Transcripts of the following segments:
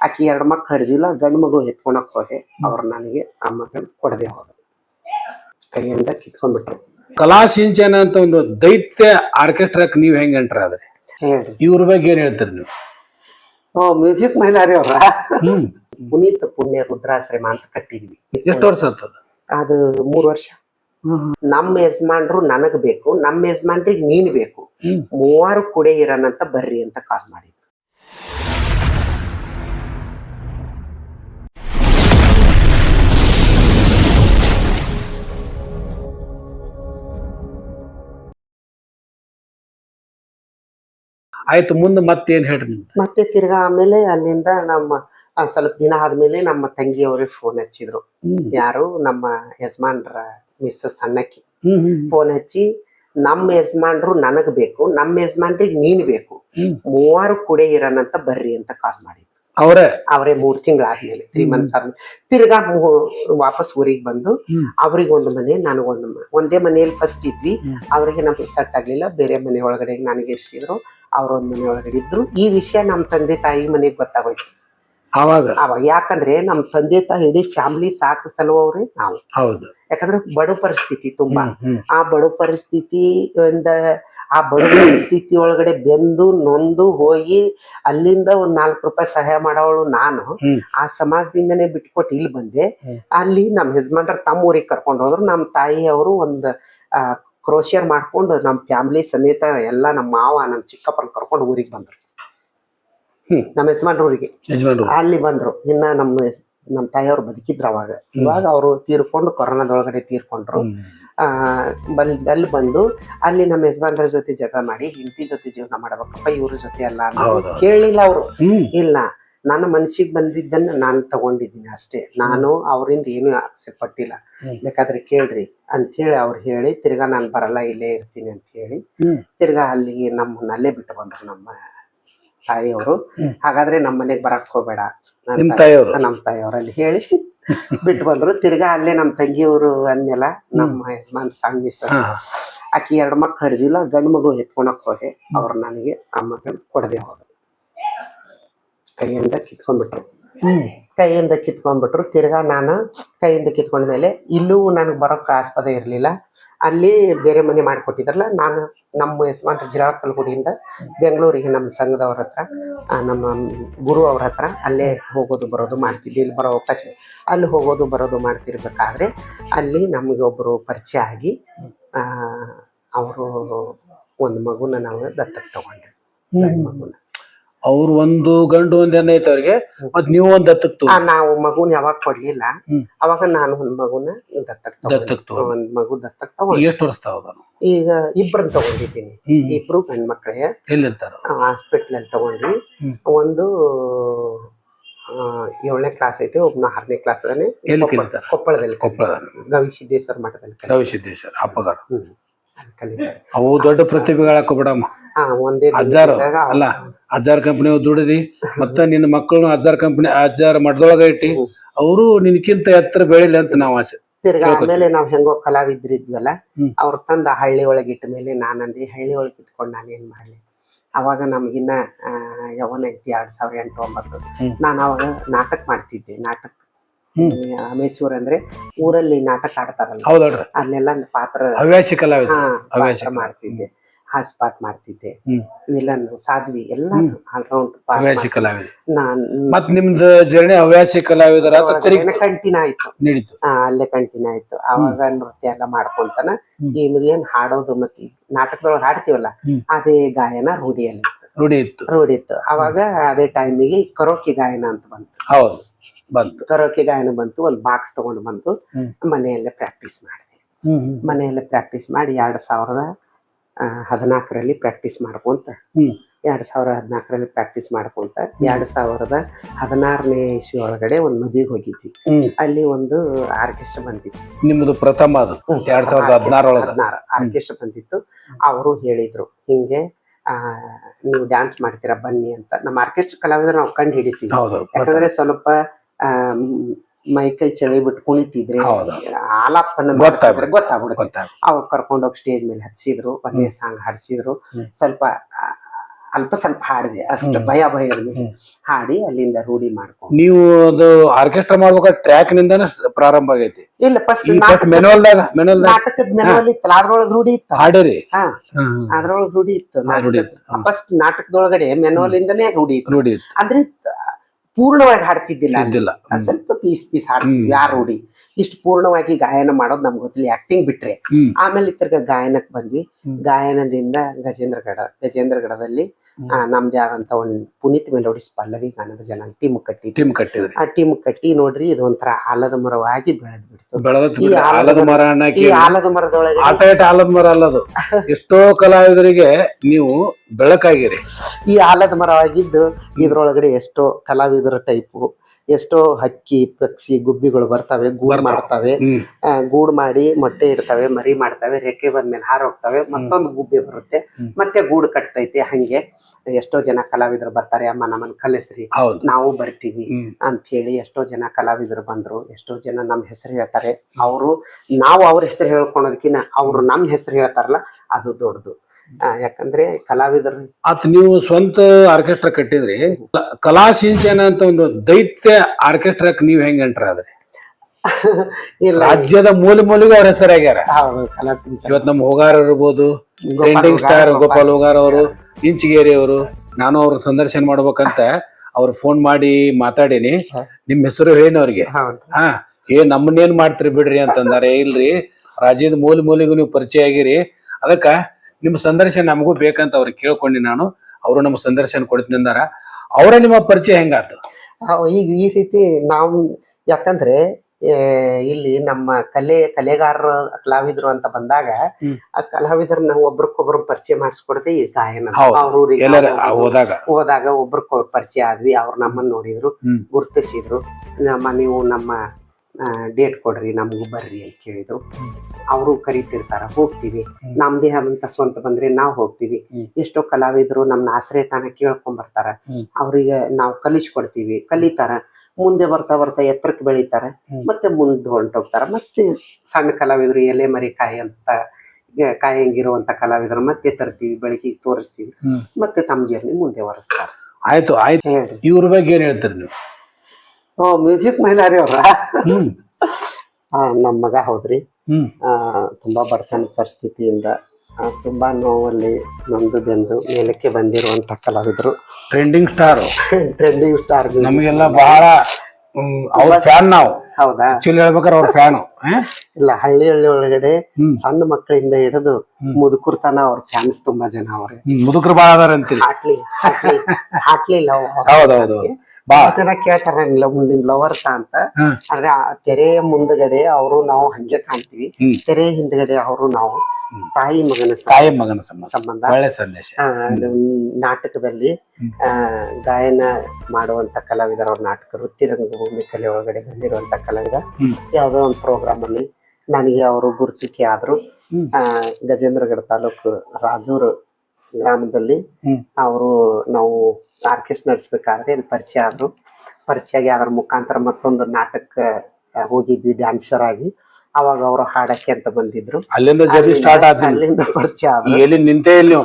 ಆಕಿ ಎರಡು ಮಕ್ಳು ಹಿಡ್ದಿಲ್ಲ ಗಂಡು ಮಗು ಎತ್ಕೊಳಕ್ ಹೋದೆ ಅವ್ರ ನನಗೆ ಆ ಮಗನ್ ಕೊಡದೆ ಹೋದ ಕೈಯಿಂದ ಕಿತ್ಕೊಂಡ್ಬಿಟ್ರು. ಕಲಾ ಸಿಂಚನ ಅಂತ ಒಂದು ದೈತ್ಯ ಆರ್ಕೆಸ್ಟ್ರಾಕ್ ನೀವ್ ಹೆಂಗ್ ಎಂಟ್ರ ಆದ್ರೆ? ಹೇಳ್ರಿ. ಇವ್ರ ಬಗ್ಗೆ ಏನ್ ಹೇಳ್ತೀರಿ ನೀವು? ಓ ಮ್ಯೂಸಿಕ್ ಮಹಿಳಾರಿ ಅವ್ರ? ಹ್ಮ್. ಪುನೀತ್ ಪುಣ್ಯ ರುದ್ರಾಶ್ರಮ ಅಂತ ಕಟ್ಟಿದ್ವಿ. ಎಷ್ಟು ವರ್ಷ ಆಗ್ತದ ಅದು? ಮೂರು ವರ್ಷ. ನಮ್ಮ ಯಜಮಾನ್ರು ನನಗ್ ಬೇಕು ನಮ್ಮ ಯಜಮಾನ್ರಿಗೆ ನೀನ್ ಬೇಕು. ಮೂವರು ಮೂವಾರು ಇರನಂತ ಇರೋಣಂತ ಬರ್ರಿ ಅಂತ ಕಾಲ್ ಮಾಡಿದ್ರು ಆಯ್ತು ಮುಂದೆ ಮತ್ತೇನ್ ಹೇಳ್ರಿ ನೀವು? ಮತ್ತೆ ತಿರ್ಗಾ ಆಮೇಲೆ ಅಲ್ಲಿಂದ ನಮ್ಮ ಆ, ಸ್ವಲ್ಪ ದಿನ ಆದ್ಮೇಲೆ ನಮ್ಮ ತಂಗಿಯವ್ರಿಗೆ ಫೋನ್ ಹಚ್ಚಿದ್ರು. ಹ್ಮ್. ಯಾರು? ನಮ್ಮ ಯಜಮಾನ್ರ ಮಿಸ್ಸಸ್ ಸಣ್ಣಕ್ಕಿ. ಹ್ಮ್ ಹ್ಮ್ ಫೋನ್ ಹಚ್ಚಿ ನಮ್ಮ ಯಜಮಾನ್ರು ನನಗ್ ಬೇಕು ನಮ್ಮ ಯಜಮಾನ್ರಿಗೆ ನೀನ್ ಬೇಕು. ಮೂವರು ಕೂಡ ಇರೋಣಂತ ಬರ್ರಿ ಅಂತ ಕಾಲ್ ಮಾಡಿದ್ರು. ಅವರೇ? ಅವರೇ ಮೂರ್ ತಿಂಗಳಾದ್ಮೇಲೆ ತ್ರೀ ಮಂತ್ಸ್ ಆದ್ಮೇಲೆ. ತಿರ್ಗಾ ಮೂ- ವಾಪಸ್ ಊರಿಗೆ ಬಂದು ಹ್ಮ್. ಅವ್ರಿಗೆ ಒಂದು ಮನೆ ನನಗೊಂದು ಮನೆ ಒಂದೇ ಮನೆಯಲ್ಲಿ ಫಸ್ಟ್ ಇದ್ವಿ. ಹ್ಮ್. ಅವ್ರಿಗೆ ನಮ್ಗೆ ಸೆಟ್ ಆಗ್ಲಿಲ್ಲ ಬೇರೆ ಮನೆ ಒಳಗಡೆ ನನಗೆ ಇರ್ಸಿದ್ರು ಅವ್ರ ಒಂದ್ ಮನೆ ಒಳಗಡೆ ಇದ್ರು ಈ ವಿಷಯ ನಮ್ ತಂದೆ ತಾಯಿ ಮನೆಗೆ ಗೊತ್ತಾಗೋಯ್ತು. ಅವಾಗ ಅವಾಗ ಯಾಕಂದ್ರೆ ನಮ್ಮ ತಂದೆ ತಾಯಿ ಇಡೀ ಫ್ಯಾಮಿಲಿ ಸಾಕು ಸಲುವವ್ರೆ ನಾವು. ಹೌದು. ಯಾಕಂದ್ರೆ ಬಡ ಪರಿಸ್ಥಿತಿ ತುಂಬಾ. ಆ ಬಡ ಪರಿಸ್ಥಿತಿ ಒಂದ ಆ ಬಡ ಪರಿಸ್ಥಿತಿ ಒಳಗಡೆ ಬೆಂದು ನೊಂದು ಹೋಗಿ ಅಲ್ಲಿಂದ ಒಂದ್ ನಾಲ್ಕು ರೂಪಾಯಿ ಸಹಾಯ ಮಾಡೋಳು ನಾನು. ಆ ಸಮಾಜದಿಂದನೇ ಬಿಟ್ಕೊಟ್ಟು ಇಲ್ಲಿ ಬಂದೆ. ಅಲ್ಲಿ ನಮ್ಮ ಯಜಮಾನ್ರ ತಮ್ಮ ಊರಿಗೆ ಕರ್ಕೊಂಡು ಹೋದ್ರು. ನಮ್ಮ ತಾಯಿ ಅವರು ಒಂದ್ ಕ್ರೋಶಿಯರ್ ಮಾಡ್ಕೊಂಡು ನಮ್ಮ ಫ್ಯಾಮಿಲಿ ಸಮೇತ ಎಲ್ಲ ನಮ್ಮ ಮಾವ ನಮ್ಮ ಚಿಕ್ಕಪ್ಪನ ಕರ್ಕೊಂಡು ಊರಿಗೆ ಬಂದರು. ಹ್ಮ್. ನಮ್ಮ ಯಜಮಾನ್ರ. ಊರಿಗೆ ಅಲ್ಲಿ ಬಂದ್ರು. ಇನ್ನ ನಮ್ಮ ನಮ್ಮ ತಾಯಿಯವ್ರು ಬದುಕಿದ್ರು ಅವಾಗ. ಇವಾಗ ಅವರು ತೀರ್ಕೊಂಡು ಕೊರೋನಾದೊಳಗಡೆ ತೀರ್ಕೊಂಡ್ರು. ಆ ಬಲ್ ಅಲ್ಲಿ ಬಂದು ಅಲ್ಲಿ ನಮ್ಮ ಯಜಮಾನ್ರ ಜೊತೆ ಜಗಳ ಮಾಡಿ ಹೆಂಡತಿ ಜೊತೆ ಜೀವನ ಮಾಡ್ಬೇಕಪ್ಪ ಇವ್ರ ಜೊತೆ ಅಲ್ಲ ಕೇಳಿಲ್ಲ ಅವರು. ಇಲ್ಲ ನನ್ನ ಮನಸ್ಸಿಗೆ ಬಂದಿದ್ದನ್ನ ನಾನು ತಗೊಂಡಿದ್ದೀನಿ ಅಷ್ಟೇ. ನಾನು ಅವರಿಂದ ಏನು ಆಸೆ ಪಟ್ಟಿಲ್ಲ ಬೇಕಾದ್ರೆ ಕೇಳ್ರಿ ಅಂತ ಹೇಳಿ ಅವ್ರು ಹೇಳಿ ತಿರ್ಗಾ ನಾನು ಬರಲ್ಲ ಇಲ್ಲೇ ಇರ್ತೀನಿ ಅಂತ ಹೇಳಿ ತಿರ್ಗಾ ಅಲ್ಲಿಗೆ ನಮ್ಮನ್ನ ಅಲ್ಲೇ ಬಿಟ್ಟು ಬಂದ್ರು ನಮ್ಮ ತಾಯಿಯವರು. ಹಾಗಾದ್ರೆ ನಮ್ಮ ಮನೆಗೆ ಬರಕ್ ಹೋಗ್ಬೇಡ. ನಮ್ಮ ನಿಮ್ ತಾಯಿಯವರು? ನಮ್ಮ ತಾಯಿಯವರಲ್ಲಿ ಅಲ್ಲಿ ಹೇಳಿ ಬಿಟ್ಟು ಬಂದ್ರು ತಿರ್ಗಾ ಅಲ್ಲೇ ನಮ್ಮ ತಂಗಿಯವರು ಅಂದೆಲ್ಲ ನಮ್ಮ ಯಜಮಾನ್ ಸಣ್ಣ ಮಿಸ್ ಆಕಿ ಎರಡು ಮಕ್ಳು ಹಿಡ್ದಿಲ್ಲ ಗಂಡು ಮಗು ಎತ್ಕೊಳಕ್ ಹೋದೆ. ಅವ್ರು ನನಗೆ ಆ ಮಗನ್ ಕೊಡದೆ ಹೋದ ಕೈಯಿಂದ ಕಿತ್ಕೊಂಡ್ಬಿಟ್ರು. ಕೈಯಿಂದ ಕಿತ್ಕೊಂಡ್ಬಿಟ್ರು. ತಿರ್ಗಾ ನಾನು ಕೈಯಿಂದ ಕಿತ್ಕೊಂಡ್ಮೇಲೆ ಇಲ್ಲೂ ನನಗೆ ಬರೋಕ್ಕೆ ಆಸ್ಪದ ಇರಲಿಲ್ಲ. ಅಲ್ಲಿ ಬೇರೆ ಮನೆ ಮಾಡಿಕೊಟ್ಟಿದ್ರಲ್ಲ ನಾನು ನಮ್ಮ ಯಜಮಾನ್ರ ಜಿರಾ ಕಲ್ಗುಡಿಯಿಂದ ಬೆಂಗಳೂರಿಗೆ ನಮ್ಮ ಸಂಘದವ್ರ ಹತ್ರ ನಮ್ಮ ಗುರು ಅವ್ರ ಹತ್ರ ಅಲ್ಲೇ ಹೋಗೋದು ಬರೋದು ಮಾಡ್ತಿದ್ದೆ. ಇಲ್ಲಿ ಬರೋ ಅವಕಾಶ ಅಲ್ಲಿ ಹೋಗೋದು ಬರೋದು ಮಾಡ್ತಿರ್ಬೇಕಾದ್ರೆ ಅಲ್ಲಿ ನಮಗೆ ಒಬ್ಬರು ಪರಿಚಯ ಆಗಿ ಅವರು ಒಂದು ಮಗುನ ನಾವು ದತ್ತಕ್ಕೆ ತಗೊಂಡ್ರಿ. ಗಂಡ್ ಮಗುನ. ಅವ್ರು ಒಂದು ಗಂಡು ಒಂದ್ ಹೆಣ್ಣು ಐತೆ ಅವ್ರಿಗೆ ಮತ್ ನೀವು ಒಂದ್ ಹತ್ತಕ್ ಆ, ನಾವು ಮಗುನ ಯಾವಾಗ ಕೊಡ್ಲಿಲ್ಲ ಹ್ಮ್. ಅವಾಗ ನಾನು ಒಂದ್ ಮಗುನ ದತ್ತಕ್ ದತ್ತಕ್ ತಗೊಂಡೆ ತಗೊಂಡ್ರಿ. ಒಂದ್ ಮಗು ದತ್ತಕ್ ತಗೊಂಡೆ ಎಷ್ಟು ವರ್ಷ ಈಗ ಇಬ್ರನ್ನ ತಗೊಂಡಿದ್ದೀನಿ ಹ್ಮ್ ಇಬ್ರು ಗಂಡ್ಮಕ್ಳೇ ಎಲ್ಲಿರ್ತಾರ ಹಾಸ್ಪಿಟ್ಲ್ ಅಲ್ಲಿ ತಗೊಂಡ್ವಿ ಹ್ಮ್. ಒಂದು ಆ, ಏಳನೇ ಕ್ಲಾಸ್ ಐತೆ ಒಬ್ನ ಆರನೇ ಕ್ಲಾಸ್ ಅದಾನೆ ಎಲ್ಲಿ ಕೊಪ್ಪಳ- ಕಲಿತಾರ? ಕೊಪ್ಪಳದಲ್ಲಿ ಕೊಪ್ಪಳ. ಗವಿಸಿದ್ದೇಶ್ವರ ಮಠದಲ್ಲಿ ಕಲಿತಾರೆ. ರವಿಸಿದ್ದೇಶ್ವರ ಅಪ್ಪಗಾರ ಹ್ಮ್. ಅಲ್ಲಿ ಕಲಿತಾರೆ. ಅವು ದೊಡ್ಡ ಪ್ರತಿಭೆಗಳಾಕ ಬಿಡಮ್ಮ ಒಂದೇ ಅವ್ರು- ಅಲ್ಲ. ಹಜಾರ್ ಕಂಪನಿ ದುಡಿದಿ ಮತ್ತ ನಿನ್ನ ಮಕ್ಕಳನ್ನು ಹಜಾರ್ ಕಂಪನಿ ಹಜಾರ್ ಮಠದೊಳಗ ಇಟ್ಟಿ. ಅವರು ನಿನ್ಕಿಂತ ಎತ್ತರ ಬೆಳಿಲಿ ಅಂತ ನಾವು ಆಸೆ ತಿರ್ಗಾ. ಆಮೇಲೆ ನಾವ್ ಹೆಂಗೋ ಕಲಾವಿದ್ರಿದ್ವಲ್ಲ. ಅವ್ರ ತಂದ ಹಳ್ಳಿ ಒಳಗೆ ಇಟ್ಟ ಮೇಲೆ ನಾನಂದಿ ಹಳ್ಳಿ ಒಳಗೆ ನಾನು ನಾನೇನ್ ಮಾಡ್ಲಿ ಅವಾಗ ನಮಗಿನ್ನ ಯವನ ಐತಿ ಎರಡ್ ಸಾವಿರ ಎಂಟು ಒಂಬತ್ತು. ನಾನು ಅವಾಗ ನಾಟಕ ಮಾಡ್ತಿದ್ದೆ ನಾಟಕ. ಅಮೇಚೂರ್ ಅಂದ್ರೆ ಊರಲ್ಲಿ ನಾಟಕ ಆಡ್ತಾರಲ್ಲ ಅಲ್ಲೆಲ್ಲ ಪಾತ್ರ ಹವ್ಯಾಸಿ ಕಲಾವಿದ ಹಾ, ಹವ್ಯಾಸಿ ಸ್ಪಾಟ್ ಮಾಡ್ತಿದ್ದೆ. ವಿಲನ್ ಸಾಧ್ವಿ ಎಲ್ಲ ಹವ್ಯಾಸಿ ಕಲಾವಿದ. ನಾನ್ ಮತ್ ನಿಮ್ದು ಜರ್ನಿ ಹವ್ಯಾಸಿ ಕಲಾವಿದರ ಕಂಟಿನ್ಯೂ ಆಯ್ತು. ನಡೀತು ಅಲ್ಲೇ ಕಂಟಿನ್ಯೂ ಆಯ್ತು. ಅವಾಗ ನೃತ್ಯ ಎಲ್ಲ ಮಾಡ್ಕೊಂತಾನ. ಈ ಏನ್ ಹಾಡೋದು ಮತ್ತೆ ನಾಟಕದೊಳಗೆ ಹಾಡ್ತೀವಲ್ಲ ಅದೇ ಗಾಯನ ರೂಢಿಯಲ್ಲಿ ರೂಢಿ ಇತ್ತು. ರೂಢಿ ಇತ್ತು ಅವಾಗ ಅದೇ ಟೈಮಿಗೆ ಕರೋಕಿ ಗಾಯನ ಅಂತ ಬಂತು. ಹೌದು ಬಂತು. ಕರೋಕೆ ಗಾಯನ ಬಂತು ಒಂದು ಬಾಕ್ಸ್ ತಗೊಂಡು ಬಂತು. ಮನೆಯಲ್ಲೇ ಪ್ರಾಕ್ಟೀಸ್ ಮಾಡಿದೆ. ಮನೆಯಲ್ಲೇ ಪ್ರಾಕ್ಟೀಸ್ ಮಾಡಿ ಎರಡ್ ಸಾವಿರದ ಹದಿನಾಲ್ಕರಲ್ಲಿ ಪ್ರಾಕ್ಟೀಸ್ ಮಾಡ್ಕೊಂತ ಎರಡು ಸಾವಿರ ಸಾವಿರದ ಹದಿನಾಲ್ಕರಲ್ಲಿ ಪ್ರಾಕ್ಟೀಸ್ ಮಾಡ್ಕೊಂತ ಎರಡು ಸಾವಿರದ ಹದಿನಾರನೇ ಇಸ್ವಿ ಒಳಗಡೆ ಒಂದು ಮದುವೆಗೆ ಹೋಗಿದ್ವಿ. ಅಲ್ಲಿ ಒಂದು ಆರ್ಕೆಸ್ಟ್ರಾ ಬಂದಿತ್ತು. ನಿಮ್ಮದು ಪ್ರಥಮ ಅದು. ಎರಡ್ ಸಾವಿರದ ಹದಿನಾರು ಆರ್ಕೆಸ್ಟ್ರಾ ಬಂದಿತ್ತು. ಅವರು ಹೇಳಿದ್ರು ಹಿಂಗೆ ನೀವು ಡ್ಯಾನ್ಸ್ ಮಾಡ್ತೀರಾ ಬನ್ನಿ ಅಂತ. ನಮ್ಮ ಆರ್ಕೆಸ್ಟ್ರಾ ಕಲಾವಿದರು ನಾವು ಕಂಡು ಹಿಡಿತೀವಿ. ಯಾಕಂದ್ರೆ ಸ್ವಲ್ಪ ಆ ಮ್, ಮೈ ಕೈ ಚಳಿ ಬಿಟ್ಟು ಕುಣಿತಿದ್ರೆ ಆಲಪ್ಪನ ಆಲಾಪನ ಗೊತ್ತಾಗ್ಬಿಡುತ್ತೆ. ಗೊತ್ತಾಗ್ಬಿಡುತ್ತೆ. ಗೊತ್ತಾಗ ಅವಾಗ ಕರ್ಕೊಂಡೋಗಿ ಸ್ಟೇಜ್ ಮೇಲೆ ಹಚ್ಚಿದ್ರು ಒಂದೇ ಸಾಂಗ್ ಹಾಡ್ಸಿದ್ರು. ಸ್ವಲ್ಪ ಅಲ್ಪ ಸ್ವಲ್ಪ ಹಾಡಿದೆ. ಅಷ್ಟು. ಭಯ ಭಯ. ಹಾಡಿ ಅಲ್ಲಿಂದ ರೂಢಿ ಮಾಡ್ಕೊಂಡು. ನೀವು ಅದು ಆರ್ಕೆಸ್ಟ್ರಾ ಮಾಡ್ಬೇಕಾದ್ರೆ ಟ್ರ್ಯಾಕ್ನಿಂದ ಪ್ರಾರಂಭ ಆಗೈತಿ. ಇಲ್ಲ ಫಸ್ಟ್ ಮೆನುವಲ್ದಾಗ ನಾಟಕದ ಮೆನುವಲ್ ಇತ್ತಲ್ಲ ಅದ್ರೊಳಗೆ ರೂಢಿ ಇತ್ತು. ಹಾಡಿರಿ. ಅದ್ರೊಳಗೆ ರೂಢಿ ಇತ್ತು. ರೂಢಿ ಇತ್ತು. ಫಸ್ಟ್ ನಾಟಕದೊಳಗಡೆ ಮೆನುವಲ್ ಇಂದನೇ ರೂಢಿ ಇತ್ತು. ನೋಡಿ ಅಂದ್ರೆ ತ- ಪೂರ್ಣವಾಗಿ ಹಾಡ್ತಿದ್ದಿಲ್ಲ. ಸ್ವಲ್ಪ ಪೀಸ್ ಪೀಸ್ ಹಾಡ್ತಿದ್ವಿ. ಆ ರೂಢಿ. ಇಷ್ಟು ಪೂರ್ಣವಾಗಿ ಗಾಯನ ಮಾಡೋದು ನಮ್ಗೆ ಗೊತ್ತಿಲ್ಲ. ಆಕ್ಟಿಂಗ್ ಬಿಟ್ರೆ. ಆಮೇಲೆ ತಿರ್ಗ ಗಾಯನಕ್ಕೆ ಬಂದ್ವಿ. ಗಾಯನದಿಂದ ಗಜೇಂದ್ರಗಡ ಗಜೇಂದ್ರಗಡದಲ್ಲಿ ಗಜೇಂದ್ರ ಗಡದಲ್ಲಿ ನಮ್ದೇ ಆದಂತ ಒಂದು ಪುನೀತ್ ಮೆಲೋಡಿಸ್ ಪಲ್ಲವಿ ಗಾನದ ಜನ ಟೀಮ್ ಕಟ್ಟಿ ಟೀಮ್ ಕಟ್ಟಿದ್ರಿ ಆ ಟೀಮ್ ಕಟ್ಟಿ ನೋಡ್ರಿ ಇದು ಒಂಥರ ಆಲದ ಮರವಾಗಿ ಬೆಳೆದ್ ಬಿಡ್ತು ಈ ಆಲದ ಮರ ಈ ಆಲದ ಮರದೊಳಗೆ ಆಟ ಆಲದ ಮರ ಅಲ್ಲದು ಎಷ್ಟೋ ಕಲಾವಿದರಿಗೆ ನೀವು ಬೆಳಕಾಗಿರಿ. ಈ ಆಲದ ಮರವಾಗಿದ್ದು ಇದ್ರೊಳಗಡೆ ಎಷ್ಟೋ ಕಲಾವಿದರ ಟೈಪು. ಎಷ್ಟೋ ಹಕ್ಕಿ ಪಕ್ಷಿ ಗುಬ್ಬಿಗಳು ಬರ್ತವೆ ಗೂಡು. ಮಾಡ್ತವೆ. ಮಾಡ್ತಾವೆ ಆ, ಗೂಡು ಮಾಡಿ ಮೊಟ್ಟೆ ಇಡ್ತವೆ ಮರಿ ಮಾಡ್ತವೆ ರೆಕ್ಕೆ ಬಂದ್ಮೇಲೆ ಹಾರೋಗ್ತವೆ ಮತ್ತೊಂದು ಗುಬ್ಬಿ ಬರುತ್ತೆ. ಮತ್ತೆ ಗೂಡು ಕಟ್ತೈತೆ ಹಂಗೆ. ಎಷ್ಟೋ ಜನ ಕಲಾವಿದರು ಬರ್ತಾರೆ ಅಮ್ಮ ನಮ್ಮನ್ನ ಕಲಿಸ್ರಿ. ಹೌದು. ನಾವು ಬರ್ತೀವಿ. ಹ್ಮ್. ಅಂತ ಹೇಳಿ ಎಷ್ಟೋ ಜನ ಕಲಾವಿದರು ಬಂದ್ರು ಎಷ್ಟೋ ಜನ ನಮ್ಮ ಹೆಸರು ಹೇಳ್ತಾರೆ. ಅವರು ನಾವು ಅವ್ರ ಹೆಸರು ಹೇಳ್ಕೊಳೋದಕ್ಕಿಂತ ಅವ್ರು ನಮ್ಮ ಹೆಸರು ಹೇಳ್ತಾರಲ್ಲ ಅದು ದೊಡ್ಡದು. ಆ, ಯಾಕಂದ್ರೆ ಕಲಾವಿದರು. ಆತ್ ನೀವು ಸ್ವಂತ ಆರ್ಕೆಸ್ಟ್ರಾ ಕಟ್ಟಿದ್ರಿ. ಕ- ಕಲಾ ಸಿಂಚನ ಅಂತ ಒಂದು ದೈತ್ಯ ಆರ್ಕೆಸ್ಟ್ರಾಕ್ ನೀವ್ ಹೆಂಗ್ ಎಂಟ್ರ ಆದ್ರಿ? ಇಲ್ಲ. ರಾಜ್ಯದ ಮೂಲೆ ಮೂಲೆಗೂ ಅವ್ರ ಹೆಸರಾಗ್ಯಾರ. ಹೌದು ಕಲಾ ಸಿಂಚನ. ಇವತ್ ನಮ್ ಹೋಗಾರ ಇರ್ಬೋದು. Trending painting star Gopal Hogar ಅವರು ಇಂಚಿಗೇರಿ ಅವರು ನಾನು ಅವ್ರ ಸಂದರ್ಶನ ಮಾಡ್ಬೇಕಂತ ಅವ್ರು ಫೋನ್ ಮಾಡಿ ಮಾತಾಡೀನಿ. ನಿಮ್ಮ ನಿಮ್ ಹೆಸರು ಹೇಳಿ ಅವ್ರಿಗೆ. ಹೌದು. ಹಾ ಏ ನಮ್ಮನ್ನೇನ್ ಮಾಡ್ತೀರಿ ಬಿಡ್ರಿ ಅಂತಂದಾರೆ. ಇಲ್ರಿ ರಾಜ್ಯದ ಮೂಲೆ ಮೂಲೆಗೂ ನೀವು ಪರಿಚಯ ಆಗಿರಿ. ಅದಕ್ಕ ನಿಮ್ ಸಂದರ್ಶನ ನಮಗೂ ಬೇಕಂತ ಅವ್ರಿಗೆ ಕೇಳ್ಕೊಂಡಿ ನಾನು. ಅವರು ನಮ್ಮ ಸಂದರ್ಶನ ಕೊಡ್ತೀನಿ ಅಂದಾರ. ಅವರ ನಿಮ್ಮ ಪರಿಚಯ ಹೆಂಗಾತು ಈಗ ಈ ರೀತಿ ನಾವು ಯಾಕಂದ್ರೆ ಇಲ್ಲಿ ನಮ್ಮ ಕಲೆ ಕಲೆಗಾರರು ಕಲಾವಿದರು ಅಂತ ಬಂದಾಗ ಆ ಕಲಾವಿದರ ನಾವು ಒಬ್ರಿಗೊಬ್ರು ಪರಿಚಯ ಮಾಡಿಸ್ಕೊಡ್ದೆ ಈ ಗಾಯನ. ಹೋದಾಗ. ಹೋದಾಗ ಒಬ್ರಿಗೊಬ್ರು ಪರಿಚಯ ಆದ್ವಿ ಅವ್ರು ನಮ್ಮನ್ನ ನೋಡಿದ್ರು. ಗುರ್ತಿಸಿದ್ರು. ನಮ್ಮ ನೀವು ನಮ್ಮ ಡೇಟ್ ಕೊಡ್ರಿ ನಮಗೆ ಬರ್ರಿ ಅಂತ ಕೇಳಿದ್ರು ಅವರು ಕರಿತಿರ್ತಾರ ಹೋಗ್ತೀವಿ. ನಮ್ದೇ ಆದಂತ ಸ್ವಂತ ಬಂದ್ರೆ ನಾವು ಹೋಗ್ತೀವಿ. ಎಷ್ಟೋ ಕಲಾವಿದರು ನಮ್ನ ಆಶ್ರಯ ತಾಣ ಕೇಳ್ಕೊಂಡ್ ಬರ್ತಾರ. ಅವ್ರಿಗೆ ನಾವು ಕಲಿಸ್ಕೊಡ್ತೀವಿ ಕಲಿತಾರ. ಮುಂದೆ ಬರ್ತಾ ಬರ್ತಾ ಎತ್ತರಕ್ಕೆ ಬೆಳಿತಾರ. ಮತ್ತೆ ಮುಂದೆ ಹೊಂಟೋಗ್ತಾರ ಮತ್ತೆ ಸಣ್ಣ ಕಲಾವಿದರು ಎಲೆ ಮರಿ ಕಾಯಿ ಅಂತ ಕಾಯಂಗಿರುವಂತ ಕಲಾವಿದರು ಮತ್ತೆ ತರ್ತೀವಿ ಬೆಳಿಗ್ಗೆ ತೋರಿಸ್ತೀವಿ. ಮತ್ತೆ ತಮ್ಮ ಜರ್ನಿ ಮುಂದೆ ವರೆಸ್ತಾರ ಆಯ್ತು ಆಯ್ತು. ಇವ್ರ ಬಗ್ಗೆ ಏನ್ ಹೇಳ್ತೀರಿ ನೀವು? ಓ ಮ್ಯೂಸಿಕ್ ರೀ ಅವ್ರ ಹ್ಮ್ ನಮ್ಮ ಮಗ ಹೌದ್ರಿ. ಹ್ಮ್. ಆ, ತುಂಬಾ ಬಡತನ ಪರಿಸ್ಥಿತಿಯಿಂದ ಆ, ತುಂಬಾ ನೋವಲ್ಲಿ ನೊಂದು ಬೆಂದು ಮೇಲಕ್ಕೆ ಬಂದಿರುವಂತ ಕಲಾವಿದ್ರು. ಟ್ರೆಂಡಿಂಗ್ ಸ್ಟಾರ್ ಟ್ರೆಂಡಿಂಗ್ ಸ್ಟಾರ್ ನಮಗೆಲ್ಲ ಬಹಳ ಅವ್ರ ಫ್ಯಾನ್ ನಾವು. ಹೌದಾ? ಆಕ್ಚುಲಿ ಹೇಳ್ಬೇಕಾರೆ ಅವ್ರ ಫ್ಯಾನ್ ಇಲ್ಲ ಹಳ್ಳಿ ಹಳ್ಳಿ ಒಳಗಡೆ ಸಣ್ಣ ಮಕ್ಕಳಿಂದ ಹಿಡಿದು. ಮುದುಕರ್ ತನ ಅವ್ರ ಫ್ಯಾನ್ಸ್ ತುಂಬಾ ಜನ ಅವ್ರ. ಮುದುಕರು ಬಾಳ ಅದಾರ ಅಂತೀರಿ. ಹಾಟ್ಲಿ ಹಾಟ್ಲಿಲ್ಲ ಹೌದೌದು. ಜನ ಕೇಳ್ತಾರ ನಿಮ್ ಲವರ್ಸ ಅಂತ. ಆದ್ರೆ ಆ ತೆರೆಯ ಮುಂದ್ಗಡೆ ಅವರು ನಾವು ಹಂಗೆ ಕಾಣ್ತೀವಿ. ತೆರೆ ಹಿಂದ್ಗಡೆ ಅವರು ನಾವು ತಾಯಿ ಮಗನ ತಾಯಿ ಮಗನ ಸಂಬಂಧ. ಒಳ್ಳೆ ಸಂದೇಶ. ನಾಟಕದಲ್ಲಿ ಗಾಯನ ಮಾಡುವಂತ ಕಲಾವಿದರ ನಾಟಕ ವೃತ್ತಿ ರಂಗಭೂಮಿ ಕಲೆ ಒಳಗಡೆ ಬಂದಿರುವಂತ ಕಲಾವಿದ. ಯಾವುದೋ ಒಂದು ಪ್ರೋಗ್ರಾಮ್ ಅಲ್ಲಿ. ನನಗೆ ಅವರು ಗುರುತಿಕೆ ಆದ್ರು. ಆ, ಗಜೇಂದ್ರಗಡ ತಾಲೂಕು ರಾಜೂರು ಗ್ರಾಮದಲ್ಲಿ ಅವರು ನಾವು ಆರ್ಕೆಸ್ಟ್ ನಡೆಸ್ಬೇಕಾದ್ರೆ ಇಲ್ಲಿ ಪರಿಚಯ ಆದ್ರು. ಪರಿಚಯ ಆಗಿ ಅದ್ರ ಮುಖಾಂತರ ಮತ್ತೊಂದು ನಾಟಕ ಹೋಗಿದ್ವಿ ಡ್ಯಾನ್ಸರ್ ಆಗಿ. ಅವಾಗ ಅವರು ಹಾಡಕ್ಕೆ ಅಂತ ಬಂದಿದ್ರು. ಅಲ್ಲಿಂದ ಜರ್ನಿ ಸ್ಟಾರ್ಟ್ ಆದ್ರೆ ಅಲ್ಲಿಂದ ಪರಿಚಯ ಎಲ್ಲಿ ನಿಂತೇ ಇಲ್ಲಿ ನೀವು.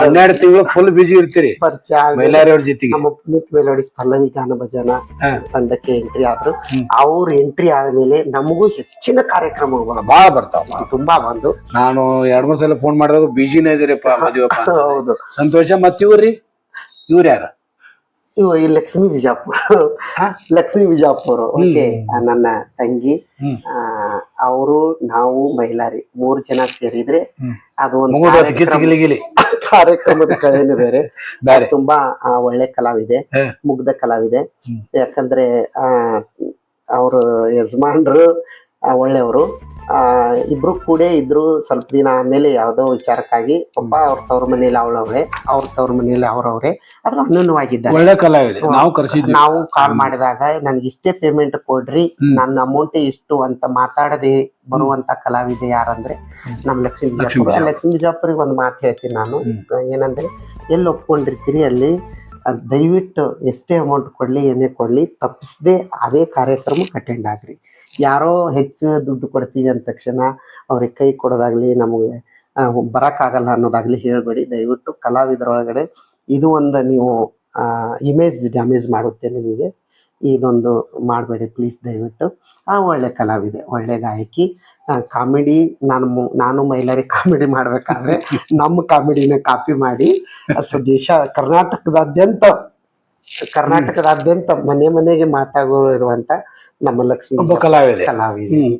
ಹನ್ನೆರಡು ತಿಂಗಳು ಫುಲ್ ಬಿಜಿ ಇರ್ತೀರಿ. ಪರಿಚಯ ಮೈಲಾರಿ ಅವ್ರ ಜೊತೆಗೆ. ನಮ್ಮ ಪುನೀತ್ ಮೆಲೋಡಿಸ್ ಪಲ್ಲವಿ ಗಾನ ಭಜನ. ತಂಡಕ್ಕೆ ಎಂಟ್ರಿ ಆದ್ರು. ಅವ್ರ ಎಂಟ್ರಿ ಆದ್ಮೇಲೆ ನಮಗೂ ಹೆಚ್ಚಿನ ಕಾರ್ಯಕ್ರಮಗಳು ಬಹಳ ಬರ್ತಾವ ತುಂಬಾ ಬಂದು. ನಾನು ಎರಡ್ ಮೂರ್ ಸಲ ಫೋನ್ ಮಾಡಿದಾಗ ಬಿಜಿನೇ ಇದೀರಪ್ಪ ಹೌದು. ಸಂತೋಷ ಮತ್ತಿವ್ರಿ ಇವ್ರಿ? ಇವ್ರ ಯಾರ? ಇವ ಈ ಲಕ್ಷ್ಮಿ ಬಿಜಾಪುರ. ಲಕ್ಷ್ಮಿ ಬಿಜಾಪುರ್. ಓಕೆ ನನ್ನ ತಂಗಿ. ಅವರು ನಾವು ಮಹಿಳಾರಿ. ಮೂರ್ ಜನ ಸೇರಿದ್ರೆ. ಅದು ಒಂದು ಕಾರ್ಯಕ್ರಮದ ಕಳೆನೇ ಬೇರೆ. ತುಂಬಾ ಒಳ್ಳೆ ಕಲಾವಿದೆ. ಮುಗ್ಧ ಕಲಾವಿದೆ. ಯಾಕಂದ್ರೆ ಅವ್ರ ಅವರು ಯಜಮಾನ್ರು ಒಳ್ಳೆಯವರು. ಆ ಇಬ್ರು ಕೂಡ ಇದ್ರು ಸ್ವಲ್ಪ ದಿನ ಆಮೇಲೆ ಯಾವ್ದೋ ವಿಚಾರಕ್ಕಾಗಿ ಒಬ್ಬ ಅವ್ರ ತವ್ರ ಮನೇಲಿ ಅವಳವ್ರೆ ಅವ್ರ ತವ್ರ ಮನೇಲಿ ಅವ್ರವ್ರೆ. ಆದ್ರೂ ಅನ್ಯೂನ್ಯವಾಗಿದ್ದಾರೆ ಒಳ್ಳೆ ಕಲಾವಿದೆ ನಾವು ಕರ್ಸಿದ್ವಿ ನಾವು ಕಾಲ್ ಮಾಡಿದಾಗ ನನ್ಗೆ ಇಷ್ಟೇ ಪೇಮೆಂಟ್ ಕೊಡ್ರಿ. ನನ್ನ ಅಮೌಂಟ್ ಇಷ್ಟು ಅಂತ ಮಾತಾಡದೆ ಬರುವಂತ ಕಲಾವಿದೆ ಯಾರಂದ್ರೆ ನಮ್ಮ ನಮ್ ಲಕ್ಷ್ಮೀ ಲಕ್ಷ್ಮೀ ಬಿಜಾಪುರ. ಲಕ್ಷ್ಮೀ ಬಿಜಾಪುರಿಗೆ ಒಂದು ಮಾತು ಹೇಳ್ತೀನಿ ನಾನು. ಏನಂದ್ರೆ ಎಲ್ಲಿ ಒಪ್ಕೊಂಡಿರ್ತೀರಿ ಅಲ್ಲಿ? ಅದ್ ದಯವಿಟ್ಟು ಎಷ್ಟೇ ಅಮೌಂಟ್ ಕೊಡಲಿ, ಏನೇ ಕೊಡಲಿ, ತಪ್ಪಿಸದೆ ಅದೇ ಕಾರ್ಯಕ್ರಮಕ್ಕೆ ಅಟೆಂಡ್ ಆಗ್ರಿ. ಯಾರೋ ಹೆಚ್ಚು ದುಡ್ಡು ಕೊಡ್ತೀವಿ ಅಂದ ತಕ್ಷಣ ಅವ್ರಿಗೆ ಕೈ ಕೊಡೋದಾಗಲಿ, ನಮಗೆ ಬರೋಕ್ಕಾಗಲ್ಲ ಅನ್ನೋದಾಗಲಿ ಹೇಳಬೇಡಿ. ದಯವಿಟ್ಟು ಕಲಾವಿದರೊಳಗಡೆ ಇದು ಒಂದು ನೀವು ಇಮೇಜ್ ಡ್ಯಾಮೇಜ್ ಮಾಡುತ್ತೆ ನಿಮಗೆ. ಇದೊಂದು ಮಾಡಬೇಡಿ ಪ್ಲೀಸ್ ದಯವಿಟ್ಟು. ಆ ಒಳ್ಳೆ ಕಲಾವಿದೆ ಒಳ್ಳೆ ಗಾಯಕಿ. ಕಾಮಿಡಿ ನಾನು ನಾನು ಮಹಿಳೆಯರಿಗೆ ಕಾಮಿಡಿ ಮಾಡ್ಬೇಕಾದ್ರೆ ನಮ್ಮ ಕಾಮಿಡಿನ ಕಾಪಿ ಮಾಡಿ ಸೊ ದೇಶ ಕರ್ನಾಟಕದಾದ್ಯಂತ ಕರ್ನಾಟಕದಾದ್ಯಂತ ಮನೆ ಮನೆಗೆ ಮಾತಾಗೋ ಇರುವಂತ ನಮ್ಮ ಲಕ್ಷ್ಮಿ ಕಲಾವಿದೆ. ಕಲಾವಿದೆ.